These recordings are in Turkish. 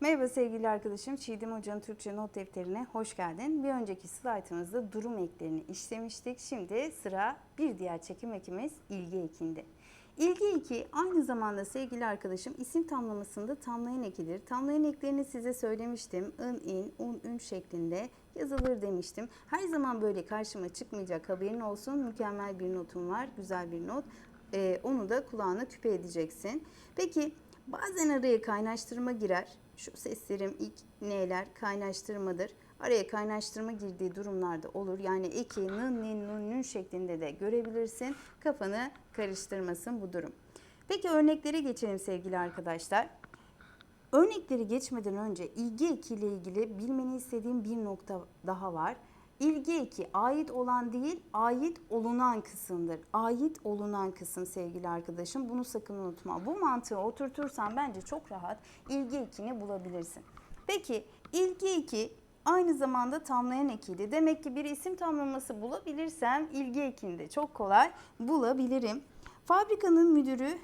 Merhaba sevgili arkadaşım. Çiğdem Hoca'nın Türkçe not defterine hoş geldin. Bir önceki slaytımızda durum eklerini işlemiştik. Şimdi sıra bir diğer çekim ekimiz ilgi ekinde. İlgi eki aynı zamanda sevgili arkadaşım isim tamlamasında tamlayan ekidir. Tamlayan eklerini size söylemiştim. ın, in, un, ün şeklinde yazılır demiştim. Her zaman böyle karşıma çıkmayacak haberin olsun. Mükemmel bir notum var. Güzel bir not. Ee, onu da kulağına küpe edeceksin. Peki bazen araya kaynaştırma girer. Şu seslerim ilk neler kaynaştırmadır. Araya kaynaştırma girdiği durumlarda olur. Yani eki, nın, nin, nun, nün şeklinde de görebilirsin. Kafanı karıştırmasın bu durum. Peki örneklere geçelim sevgili arkadaşlar. Örnekleri geçmeden önce ilgi eki ilgili bilmeni istediğim bir nokta daha var. İlgi eki ait olan değil, ait olunan kısımdır. Ait olunan kısım sevgili arkadaşım. Bunu sakın unutma. Bu mantığı oturtursan bence çok rahat ilgi ekini bulabilirsin. Peki ilgi eki aynı zamanda tamlayan ekiydi. Demek ki bir isim tamlaması bulabilirsem ilgi ekini de çok kolay bulabilirim. Fabrikanın müdürü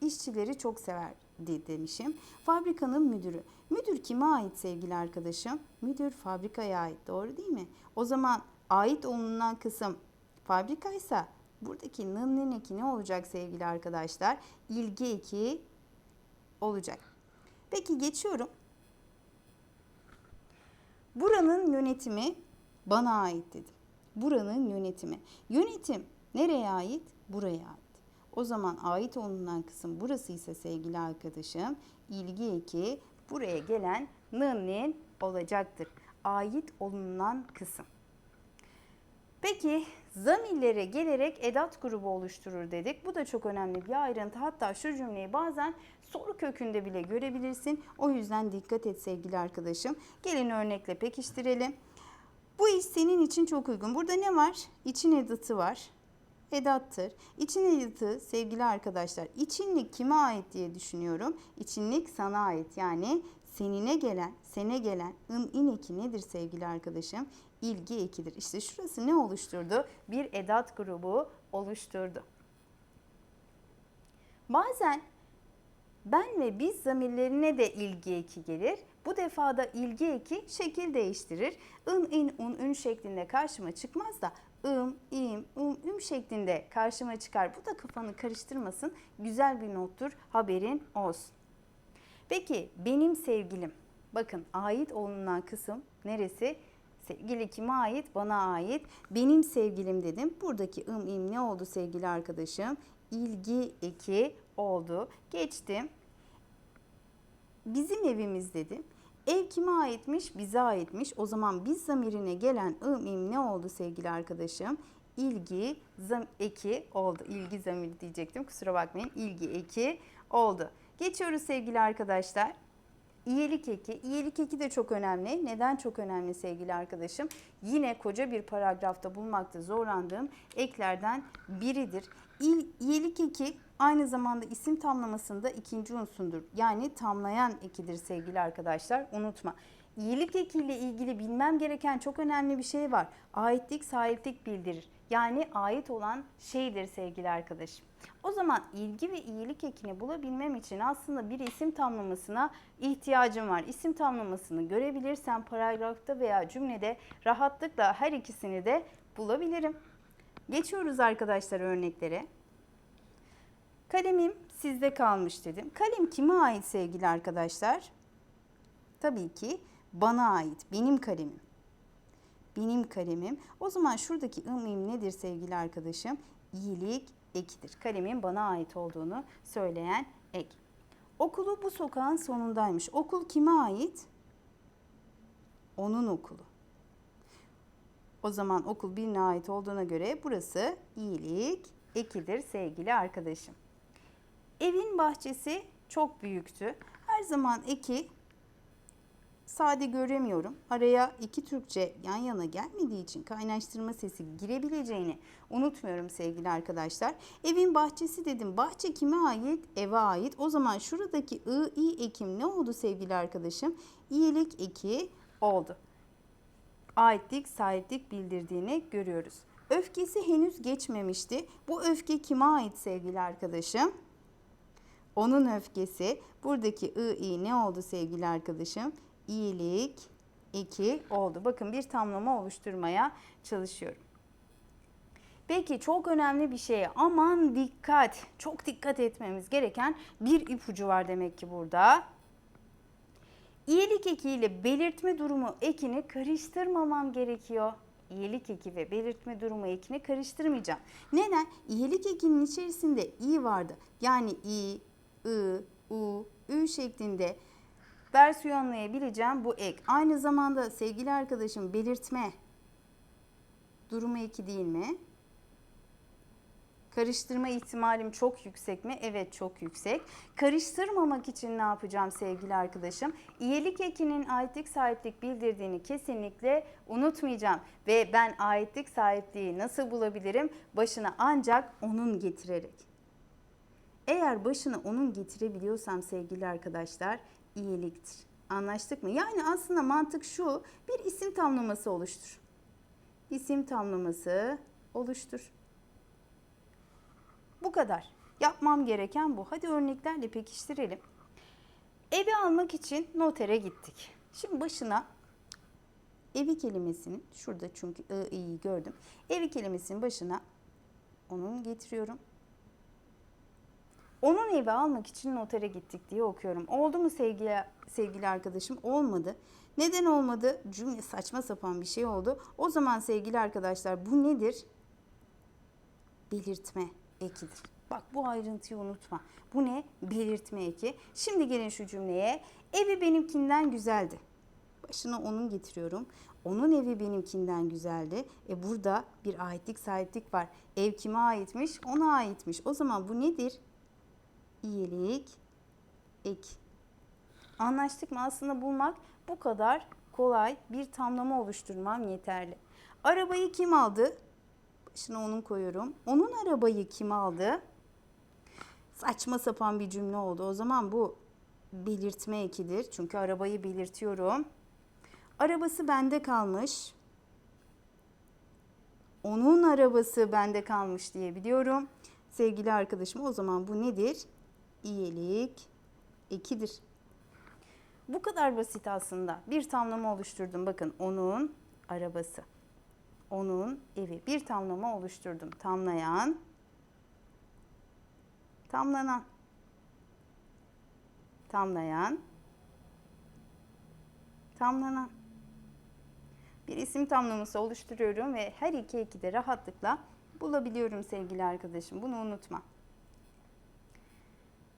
işçileri çok severdi demişim. Fabrikanın müdürü. Müdür kime ait sevgili arkadaşım? Müdür fabrikaya ait doğru değil mi? O zaman ait olunan kısım fabrikaysa buradaki nın eki ne olacak sevgili arkadaşlar? İlgi eki olacak. Peki geçiyorum. Buranın yönetimi bana ait dedim. Buranın yönetimi. Yönetim nereye ait? Buraya ait. O zaman ait olunan kısım burası ise sevgili arkadaşım ilgi eki buraya gelen nın olacaktır. Ait olunan kısım. Peki zamirlere gelerek edat grubu oluşturur dedik. Bu da çok önemli bir ayrıntı. Hatta şu cümleyi bazen soru kökünde bile görebilirsin. O yüzden dikkat et sevgili arkadaşım. Gelin örnekle pekiştirelim. Bu iş senin için çok uygun. Burada ne var? İçin edatı var. Edattır. İçin edatı sevgili arkadaşlar içinlik kime ait diye düşünüyorum. İçinlik sana ait yani senine gelen, sene gelen ın in eki nedir sevgili arkadaşım? İlgi ekidir. İşte şurası ne oluşturdu? Bir edat grubu oluşturdu. Bazen ben ve biz zamirlerine de ilgi eki gelir. Bu defa da ilgi eki şekil değiştirir. ın, in, un, ün şeklinde karşıma çıkmaz da ım, im, um, üm şeklinde karşıma çıkar. Bu da kafanı karıştırmasın. Güzel bir nottur. Haberin olsun. Peki benim sevgilim. Bakın ait olunan kısım neresi? Sevgili kime ait? Bana ait. Benim sevgilim dedim. Buradaki ım im ne oldu sevgili arkadaşım? İlgi eki oldu. Geçtim. Bizim evimiz dedim. Ev kime aitmiş? Bize aitmiş. O zaman biz zamirine gelen ım im ne oldu sevgili arkadaşım? İlgi zam eki oldu. İlgi zamiri diyecektim. Kusura bakmayın. İlgi eki oldu. Geçiyoruz sevgili arkadaşlar. İyelik eki. İyelik eki de çok önemli. Neden çok önemli sevgili arkadaşım? Yine koca bir paragrafta bulmakta zorlandığım eklerden biridir. İl, eki aynı zamanda isim tamlamasında ikinci unsurdur. Yani tamlayan ekidir sevgili arkadaşlar. Unutma. İyilik ekiyle ilgili bilmem gereken çok önemli bir şey var. Aitlik, sahiplik bildirir. Yani ait olan şeydir sevgili arkadaşım. O zaman ilgi ve iyilik ekini bulabilmem için aslında bir isim tamlamasına ihtiyacım var. İsim tamlamasını görebilirsem paragrafta veya cümlede rahatlıkla her ikisini de bulabilirim. Geçiyoruz arkadaşlar örneklere. Kalemim sizde kalmış dedim. Kalem kime ait sevgili arkadaşlar? Tabii ki bana ait. Benim kalemim. Benim kalemim. O zaman şuradaki ım nedir sevgili arkadaşım? İyilik ekidir. Kalemin bana ait olduğunu söyleyen ek. Okulu bu sokağın sonundaymış. Okul kime ait? Onun okulu. O zaman okul birine ait olduğuna göre burası iyilik ekidir sevgili arkadaşım. Evin bahçesi çok büyüktü. Her zaman eki sade göremiyorum. Araya iki Türkçe yan yana gelmediği için kaynaştırma sesi girebileceğini unutmuyorum sevgili arkadaşlar. Evin bahçesi dedim. Bahçe kime ait? Eve ait. O zaman şuradaki ı, i ekim ne oldu sevgili arkadaşım? İyilik eki oldu. Aitlik, sahiplik bildirdiğini görüyoruz. Öfkesi henüz geçmemişti. Bu öfke kime ait sevgili arkadaşım? Onun öfkesi. Buradaki ı, i ne oldu sevgili arkadaşım? İyilik, eki oldu. Bakın bir tamlama oluşturmaya çalışıyorum. Peki çok önemli bir şey. Aman dikkat. Çok dikkat etmemiz gereken bir ipucu var demek ki burada. İyilik eki ile belirtme durumu ekini karıştırmamam gerekiyor. İyilik eki ve belirtme durumu ekini karıştırmayacağım. Neden? İyilik ekinin içerisinde i vardı. Yani i, ı, u, ü şeklinde versiyonlayabileceğim bu ek. Aynı zamanda sevgili arkadaşım belirtme durumu eki değil mi? Karıştırma ihtimalim çok yüksek mi? Evet çok yüksek. Karıştırmamak için ne yapacağım sevgili arkadaşım? İyilik ekinin aitlik sahiplik bildirdiğini kesinlikle unutmayacağım. Ve ben aitlik sahipliği nasıl bulabilirim? Başına ancak onun getirerek. Eğer başına onun getirebiliyorsam sevgili arkadaşlar iyiliktir. Anlaştık mı? Yani aslında mantık şu bir isim tamlaması oluştur. İsim tamlaması oluştur. Bu kadar. Yapmam gereken bu. Hadi örneklerle pekiştirelim. Evi almak için notere gittik. Şimdi başına evi kelimesinin, şurada çünkü ı, i'yi gördüm. Evi kelimesinin başına onun getiriyorum. Onun evi almak için notere gittik diye okuyorum. Oldu mu sevgili, sevgili arkadaşım? Olmadı. Neden olmadı? Cümle saçma sapan bir şey oldu. O zaman sevgili arkadaşlar bu nedir? Belirtme ekidir. Bak bu ayrıntıyı unutma. Bu ne? Belirtme eki. Şimdi gelin şu cümleye. Evi benimkinden güzeldi. Başına onun getiriyorum. Onun evi benimkinden güzeldi. E burada bir aitlik sahiplik var. Ev kime aitmiş? Ona aitmiş. O zaman bu nedir? İyilik, ek. Anlaştık mı? Aslında bulmak bu kadar kolay. Bir tamlama oluşturmam yeterli. Arabayı kim aldı? Başına onun koyuyorum. Onun arabayı kim aldı? Saçma sapan bir cümle oldu. O zaman bu belirtme ekidir. Çünkü arabayı belirtiyorum. Arabası bende kalmış. Onun arabası bende kalmış diyebiliyorum. Sevgili arkadaşım o zaman bu nedir? İyilik ekidir. Bu kadar basit aslında. Bir tamlama oluşturdum. Bakın onun arabası onun evi. Bir tamlama oluşturdum. Tamlayan, tamlanan, tamlayan, tamlanan. Bir isim tamlaması oluşturuyorum ve her iki eki de rahatlıkla bulabiliyorum sevgili arkadaşım. Bunu unutma.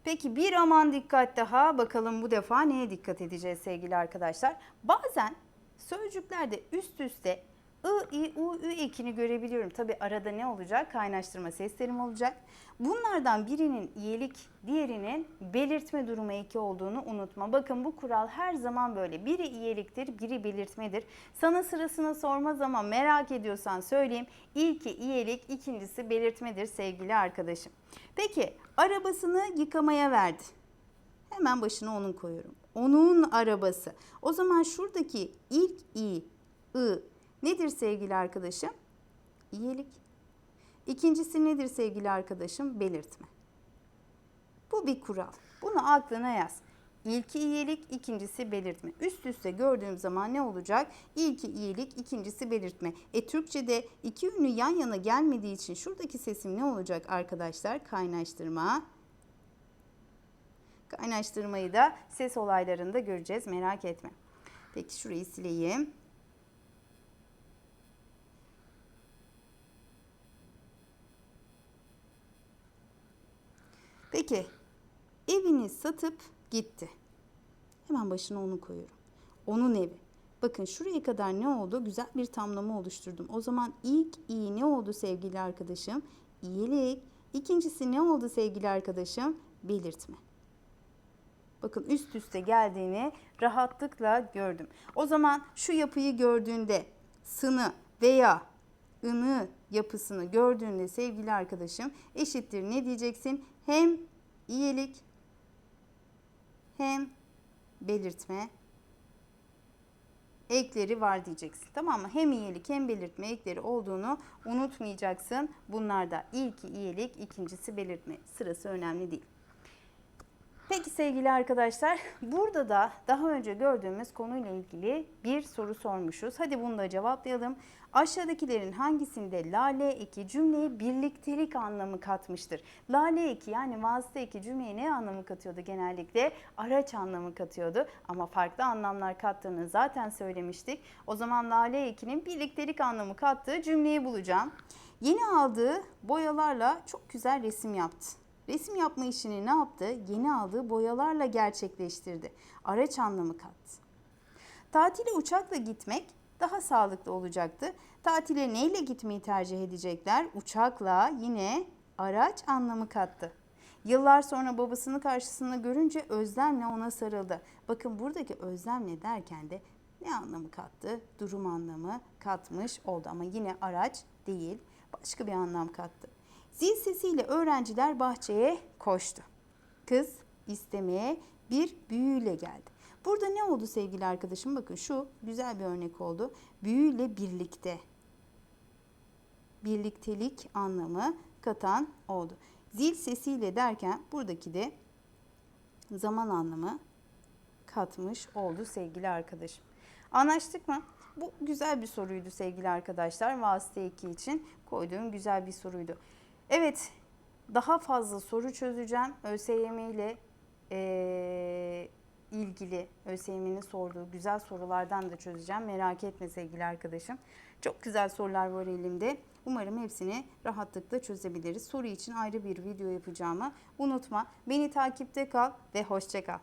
Peki bir aman dikkat daha bakalım bu defa neye dikkat edeceğiz sevgili arkadaşlar. Bazen sözcüklerde üst üste I, I, U, Ü ekini görebiliyorum. Tabi arada ne olacak? Kaynaştırma seslerim olacak. Bunlardan birinin iyilik, diğerinin belirtme durumu eki olduğunu unutma. Bakın bu kural her zaman böyle. Biri iyiliktir, biri belirtmedir. Sana sırasını sorma zaman merak ediyorsan söyleyeyim. İlki iyilik, ikincisi belirtmedir sevgili arkadaşım. Peki arabasını yıkamaya verdi. Hemen başına onun koyuyorum. Onun arabası. O zaman şuradaki ilk i, ı, Nedir sevgili arkadaşım? İyilik. İkincisi nedir sevgili arkadaşım? Belirtme. Bu bir kural. Bunu aklına yaz. İlki iyilik, ikincisi belirtme. Üst üste gördüğüm zaman ne olacak? İlki iyilik, ikincisi belirtme. E Türkçe'de iki ünlü yan yana gelmediği için şuradaki sesim ne olacak arkadaşlar? Kaynaştırma. Kaynaştırmayı da ses olaylarında göreceğiz merak etme. Peki şurayı sileyim. Peki evini satıp gitti. Hemen başına onu koyuyorum. Onun evi. Bakın şuraya kadar ne oldu? Güzel bir tamlama oluşturdum. O zaman ilk iyi ne oldu sevgili arkadaşım? İyilik. İkincisi ne oldu sevgili arkadaşım? Belirtme. Bakın üst üste geldiğini rahatlıkla gördüm. O zaman şu yapıyı gördüğünde sını veya ını yapısını gördüğünde sevgili arkadaşım eşittir ne diyeceksin? Hem iyilik hem belirtme ekleri var diyeceksin. Tamam mı? Hem iyilik hem belirtme ekleri olduğunu unutmayacaksın. Bunlarda ilki iyilik, ikincisi belirtme. Sırası önemli değil. Peki sevgili arkadaşlar, burada da daha önce gördüğümüz konuyla ilgili bir soru sormuşuz. Hadi bunu da cevaplayalım. Aşağıdakilerin hangisinde lale eki cümleye birliktelik anlamı katmıştır? Lale eki yani vasıta eki cümleye ne anlamı katıyordu genellikle? Araç anlamı katıyordu ama farklı anlamlar kattığını zaten söylemiştik. O zaman lale ekinin birliktelik anlamı kattığı cümleyi bulacağım. Yeni aldığı boyalarla çok güzel resim yaptı. Resim yapma işini ne yaptı? Yeni aldığı boyalarla gerçekleştirdi. Araç anlamı kattı. Tatile uçakla gitmek daha sağlıklı olacaktı. Tatile neyle gitmeyi tercih edecekler? Uçakla yine araç anlamı kattı. Yıllar sonra babasını karşısında görünce özlemle ona sarıldı. Bakın buradaki özlemle derken de ne anlamı kattı? Durum anlamı katmış oldu ama yine araç değil başka bir anlam kattı. Zil sesiyle öğrenciler bahçeye koştu. Kız istemeye bir büyüyle geldi. Burada ne oldu sevgili arkadaşım? Bakın şu güzel bir örnek oldu. Büyüyle birlikte. Birliktelik anlamı katan oldu. Zil sesiyle derken buradaki de zaman anlamı katmış oldu sevgili arkadaşım. Anlaştık mı? Bu güzel bir soruydu sevgili arkadaşlar. Vasıta 2 için koyduğum güzel bir soruydu. Evet, daha fazla soru çözeceğim. ÖSYM ile eee, ilgili ÖSYM'nin sorduğu güzel sorulardan da çözeceğim. Merak etme sevgili arkadaşım. Çok güzel sorular var elimde. Umarım hepsini rahatlıkla çözebiliriz. Soru için ayrı bir video yapacağımı unutma. Beni takipte kal ve hoşça kal.